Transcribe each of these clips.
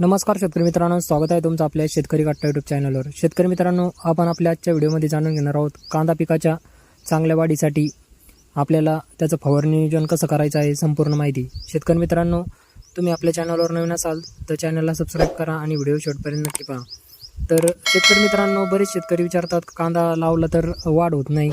नमस्कार शेतकरी मित्रांनो स्वागत आहे तुमचं आपल्या शेतकरी कट्टा यूट्यूब चॅनलवर शेतकरी मित्रांनो आपण आपल्या आजच्या व्हिडिओमध्ये जाणून घेणार आहोत कांदा पिकाच्या चांगल्या वाढीसाठी आपल्याला त्याचं फवारणी नियोजन कसं करायचं आहे संपूर्ण माहिती. शेतकरी मित्रांनो तुम्ही आपल्या चॅनलवर नवीन असाल तर चॅनलला सबस्क्राईब करा आणि व्हिडिओ शेवटपर्यंत नक्की पहा. तर शेतकरी मित्रांनो बरेच शेतकरी विचारतात कांदा लावला तर वाढ होत नाही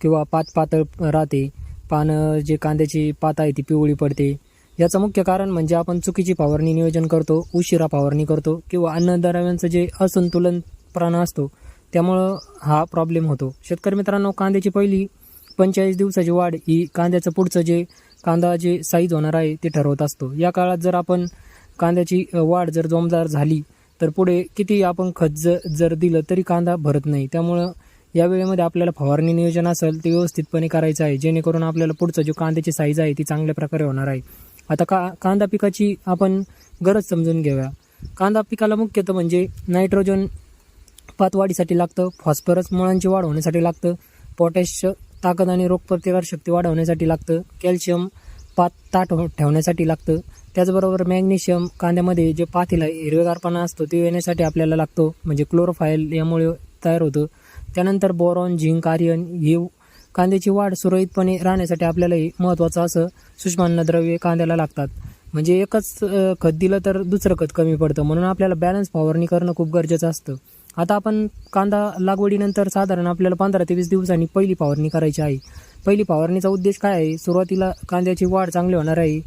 किंवा पात पातळ राहते. पानं जे कांद्याची पात आहे ती पिवळी पडते. याचं मुख्य कारण म्हणजे आपण चुकीची फवारणी नियोजन करतो उशिरा फवारणी करतो किंवा अन्नद्रव्यांचं जे असंतुलन प्राण असतो त्यामुळं हा प्रॉब्लेम होतो. शेतकरी मित्रांनो कांद्याची पहिली पंचेचाळीस दिवसाची वाढ ही कांद्याचं पुढचं जे कांदा जे साईज होणार आहे ते ठरवत असतो. या काळात जर आपण कांद्याची वाढ जर जोमदार झाली तर पुढे किती आपण खत ज जर दिलं तरी कांदा भरत नाही. त्यामुळं या वेळेमध्ये आपल्याला फवारणी नियोजन असेल ते व्यवस्थितपणे करायचं आहे. जेणेकरून आपल्याला पुढचं जो कांद्याची साईज आहे ती चांगल्या प्रकारे होणार आहे. आता का कांदा पिकाची आपण गरज समजून घेऊया. कांदा पिकाला मुख्यतः म्हणजे नायट्रोजन पात वाढीसाठी लागतं फॉस्फरस मुळांची वाढ होण्यासाठी लागतं पोटॅश ताकद आणि रोगप्रतिकार शक्ती वाढवण्यासाठी लागतं कॅल्शियम पात ताट हो- ठेवण्यासाठी लागतं. त्याचबरोबर मॅग्नेशियम कांद्यामध्ये जे पातीला हिरवेगारपणा असतो ते येण्यासाठी आपल्याला लागतो म्हणजे क्लोरोफाईल यामुळे तयार होतं. त्यानंतर बोरॉन झिंक आर्यन हे कांद्याची वाढ सुरळीतपणे राहण्यासाठी आपल्यालाही महत्त्वाचं असं सूक्ष्मान्नद्रव्ये कांद्याला लागतात. म्हणजे एकच खत दिलं तर दुसरं खत कमी पडतं. म्हणून आपल्याला बॅलन्स फवारणी करणं खूप गरजेचं असतं. आता आपण कांदा लागवडीनंतर साधारण आपल्याला पंधरा ते वीस दिवसांनी पहिली फवारणी करायची आहे. पहिली फवारणीचा उद्देश काय आहे? सुरुवातीला कांद्याची वाढ चांगली होणार आहे.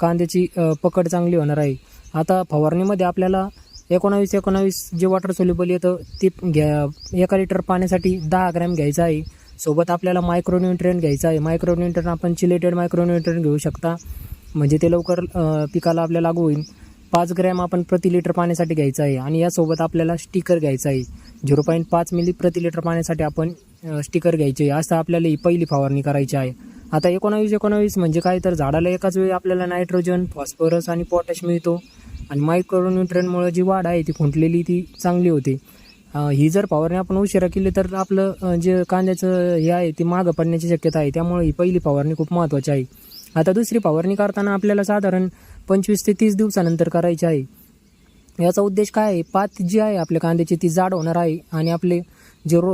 कांद्याची पकड चांगली होणार आहे. आता फवारणीमध्ये आपल्याला एकोणावीस एकोणावीस जे वॉटर सोल्युबल येतं ते घ्या एका लिटर पाण्यासाठी दहा ग्रॅम घ्यायचं आहे. सोबत आपल्याला मायक्रोन्युट्रियन घ्यायचं आहे. मायक्रोन्युट्रियन आपण चिलेटेड मायक्रोन्युट्रियन घेऊ शकता. म्हणजे ते लवकर पिकाला आपल्या लागू होईल. पाच ग्रॅम आपण प्रति लिटर पाण्यासाठी घ्यायचं आहे. आणि यासोबत आपल्याला स्टिकर घ्यायचा आहे. झिरो पॉईंट पाच मिली प्रति लिटर पाण्यासाठी आपण स्टिकर घ्यायचे आहे. असं आपल्याला ही पहिली फवारणी करायची आहे. आता एकोणावीस एकोणावीस म्हणजे काय? तर झाडाला एकाच वेळी आपल्याला नायट्रोजन फॉस्फरस आणि पोटॅश मिळतो. आणि मायक्रोन्युट्रियनमुळे जी वाढ आहे ती खुंटलेली ती चांगली होते. ही जर फवारणी आपण उशिरा केली तर आपलं जे कांद्याचं हे आहे ते मागं पडण्याची शक्यता आहे. त्यामुळे ही पहिली फवारणी खूप महत्त्वाची आहे. आता दुसरी फवारणी करताना आपल्याला साधारण पंचवीस ते तीस दिवसानंतर करायची आहे. याचा उद्देश काय आहे? पात जी आहे आपल्या कांद्याची ती जाड होणार आहे आणि आपले जे रो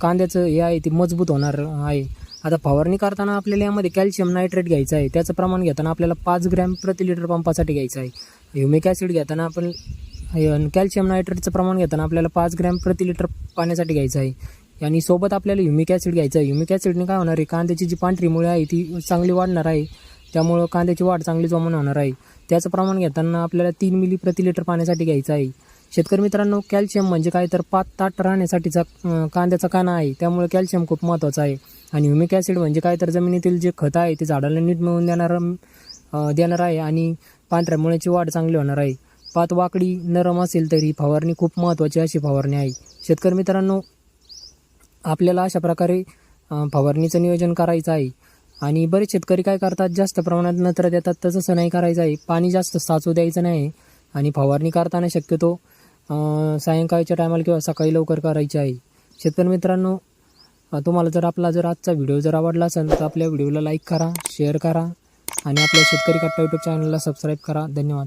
कांद्याचं हे आहे ते मजबूत होणार आहे. आता फवारणी करताना आपल्याला यामध्ये कॅल्शियम नायट्रेट घ्यायचं आहे. त्याचं प्रमाण घेताना आपल्याला पाच ग्रॅम प्रति लिटर पंपासाठी घ्यायचं आहे. ह्युमिक ॲसिड घेताना आपण कॅल्शियम नायट्रेटचं प्रमाण घेताना आपल्याला पाच ग्रॅम प्रति लिटर पाण्यासाठी घ्यायचं आहे. आणि सोबत आपल्याला ह्युमिक ॲसिड घ्यायचं आहे. ह्युमिक ॲसिडने काय होणार आहे? कांद्याची जी पांढरी मुळे आहे ती चांगली वाढणार आहे. त्यामुळं कांद्याची वाढ चांगली जोमान होणार आहे. त्याचं प्रमाण घेताना आपल्याला तीन मिली प्रति लिटर पाण्यासाठी घ्यायचं आहे. शेतकरी मित्रांनो कॅल्शियम म्हणजे काय? तर पात ताट राहण्यासाठीचा कांद्याचा काना आहे. त्यामुळे कॅल्शियम खूप महत्त्वाचं आहे. आणि ह्युमिक ॲसिड म्हणजे काय? तर जमिनीतील जे खत आहे ते झाडाला नीट मिळवून देणार देणार आहे. आणि पांढऱ्या मुळ्याची वाढ चांगली होणार आहे. पात वाकडी नरम असेल तरी फवारणी खूप महत्त्वाची अशी फवारणी आहे. शेतकरी मित्रांनो आपल्याला अशा प्रकारे फवारणीचं नियोजन करायचं आहे. आणि बरेच शेतकरी काय करतात जास्त प्रमाणात नत्र देतात तर तसं नाही करायचं आहे. पाणी जास्त साचू द्यायचं नाही आणि फवारणी करताना शक्यतो सायंकाळच्या टायमाला किंवा सकाळी लवकर करायची आहे. शेतकरी मित्रांनो तुम्हाला जर आपला जर आजचा व्हिडिओ जर आवडला असेल तर आपल्या व्हिडिओला लाईक करा शेअर करा आणि आपल्या शेतकरी कट्टा यूट्यूब चॅनलला सबस्क्राईब करा. धन्यवाद.